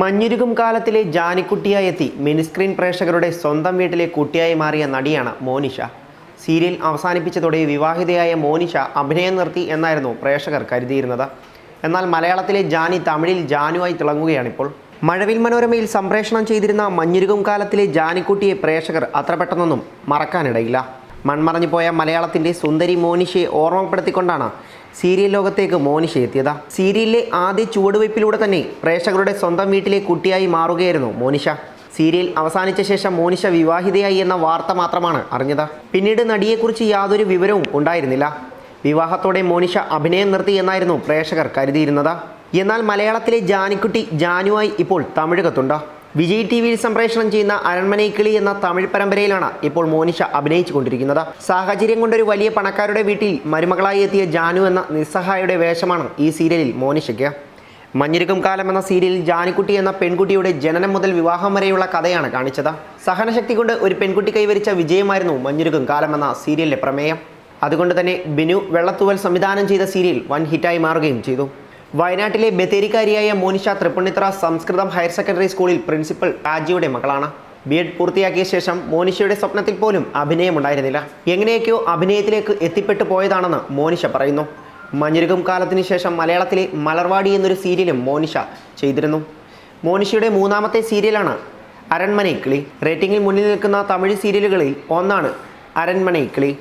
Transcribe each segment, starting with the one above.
മഞ്ഞുരുകും കാലത്തിലെ ജാനിക്കുട്ടിയായി എത്തി മിനിസ്ക്രീൻ പ്രേക്ഷകരുടെ സ്വന്തം വീട്ടിലെ കുട്ടിയായി മാറിയ നടിയാണ് മോനിഷ. സീരിയൽ അവസാനിപ്പിച്ചതോടെ വിവാഹിതയായ മോനിഷ അഭിനയം നിർത്തി എന്നായിരുന്നു പ്രേക്ഷകർ കരുതിയിരുന്നത്. എന്നാൽ മലയാളത്തിലെ ജാനി തമിഴിൽ ജാനുവായി തിളങ്ങുകയാണിപ്പോൾ. മഴവിൽ മനോരമയിൽ സംപ്രേഷണം ചെയ്തിരുന്ന മഞ്ഞുരുകും കാലത്തിലെ ജാനിക്കുട്ടിയെ പ്രേക്ഷകർ അത്ര പെട്ടെന്നൊന്നും മറക്കാനിടയില്ല. മൺമറഞ്ഞു പോയ മലയാളത്തിന്റെ സുന്ദരി മോനിഷയെ ഓർമ്മപ്പെടുത്തിക്കൊണ്ടാണ് സീരിയൽ ലോകത്തേക്ക് മോനിഷ എത്തിയത്. സീരിയലിലെ ആദ്യ ചുവടുവയ്പ്പിലൂടെ തന്നെ പ്രേക്ഷകരുടെ സ്വന്തം വീട്ടിലെ കുട്ടിയായി മാറുകയായിരുന്നു മോനിഷ. സീരിയൽ അവസാനിച്ച ശേഷം മോനിഷ വിവാഹിതയായി എന്ന വാർത്ത മാത്രമാണ് അറിഞ്ഞത്. പിന്നീട് നടിയെക്കുറിച്ച് യാതൊരു വിവരവും ഉണ്ടായിരുന്നില്ല. വിവാഹത്തോടെ മോനിഷ അഭിനയം നിർത്തി എന്നായിരുന്നു പ്രേക്ഷകർ കരുതിയിരുന്നത്. എന്നാൽ മലയാളത്തിലെ ജാനിക്കുട്ടി ജാനുവായി ഇപ്പോൾ തമിഴകത്തുണ്ട്. വിജയ് ടി വിയിൽ സംപ്രേഷണം ചെയ്യുന്ന അരൺമനൈക്കിളി എന്ന തമിഴ് പരമ്പരയിലാണ് ഇപ്പോൾ മോനിഷ അഭിനയിച്ചു കൊണ്ടിരിക്കുന്നത് സാഹചര്യം കൊണ്ടൊരു വലിയ പണക്കാരുടെ വീട്ടിൽ മരുമകളായി എത്തിയ ജാനു എന്ന നിസ്സഹായയുടെ വേഷമാണ് ഈ സീരിയലിൽ മോനിഷയ്ക്ക്. മഞ്ഞിരുക്കും കാലം എന്ന സീരിയലിൽ ജാനിക്കുട്ടി എന്ന പെൺകുട്ടിയുടെ ജനനം മുതൽ വിവാഹം വരെയുള്ള കഥയാണ് കാണിച്ചത്. സഹനശക്തി കൊണ്ട് ഒരു പെൺകുട്ടി കൈവരിച്ച വിജയമായിരുന്നു മഞ്ഞിരുക്കും കാലം എന്ന സീരിയലിലെ പ്രമേയം. അതുകൊണ്ട് തന്നെ ബിനു വെള്ളത്തൂവൽ സംവിധാനം ചെയ്ത സീരിയൽ വൻ ഹിറ്റായി മാറുകയും ചെയ്തു. വയനാട്ടിലെ ബത്തേരിക്കാരിയായ മോനിഷ തൃപ്പുണിത്ര സംസ്കൃതം ഹയർ സെക്കൻഡറി സ്കൂളിൽ പ്രിൻസിപ്പൽ രാജിയുടെ മകളാണ്. ബി എഡ് പൂർത്തിയാക്കിയ ശേഷം മോനിഷയുടെ സ്വപ്നത്തിൽ പോലും അഭിനയം ഉണ്ടായിരുന്നില്ല എങ്ങനെയൊക്കെയോ അഭിനയത്തിലേക്ക് എത്തിപ്പെട്ടു പോയതാണെന്ന് മോനിഷ പറയുന്നു. മഞ്ഞുരുകും കാലത്തിന് ശേഷം മലയാളത്തിലെ മലർവാടി എന്നൊരു സീരിയലും മോനിഷ ചെയ്തിരുന്നു. മോനിഷയുടെ മൂന്നാമത്തെ സീരിയലാണ് അരൺമനൈക്കിളി. റേറ്റിംഗിൽ മുന്നിൽ നിൽക്കുന്ന തമിഴ് സീരിയലുകളിൽ ഒന്നാണ് അരൺമനൈക്കിളി.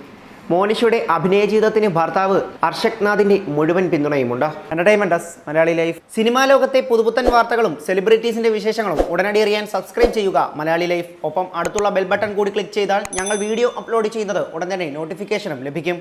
മോനിഷയുടെ അഭിനയ ജീവിതത്തിന് ഭർത്താവ് അർഷക്നാഥിന്റെ മുഴുവൻ പിന്തുണയുമുണ്ട്. Entertainment Malayali life. സിനിമാ ലോകത്തെ പുതുപുത്തൻ വാർത്തകളും സെലിബ്രിറ്റീസിന്റെ വിശേഷങ്ങളും ഉടനടി അറിയാൻ സബ്സ്ക്രൈബ് ചെയ്യുക. മലയാളി ലൈഫ്. ഒപ്പം അടുത്തുള്ള ബെൽ ബട്ടൺ കൂടി ക്ലിക്ക് ചെയ്താൽ ഞങ്ങൾ വീഡിയോ അപ്ലോഡ് ചെയ്യുന്നത് ഉടൻ തന്നെ നോട്ടിഫിക്കേഷനും ലഭിക്കും.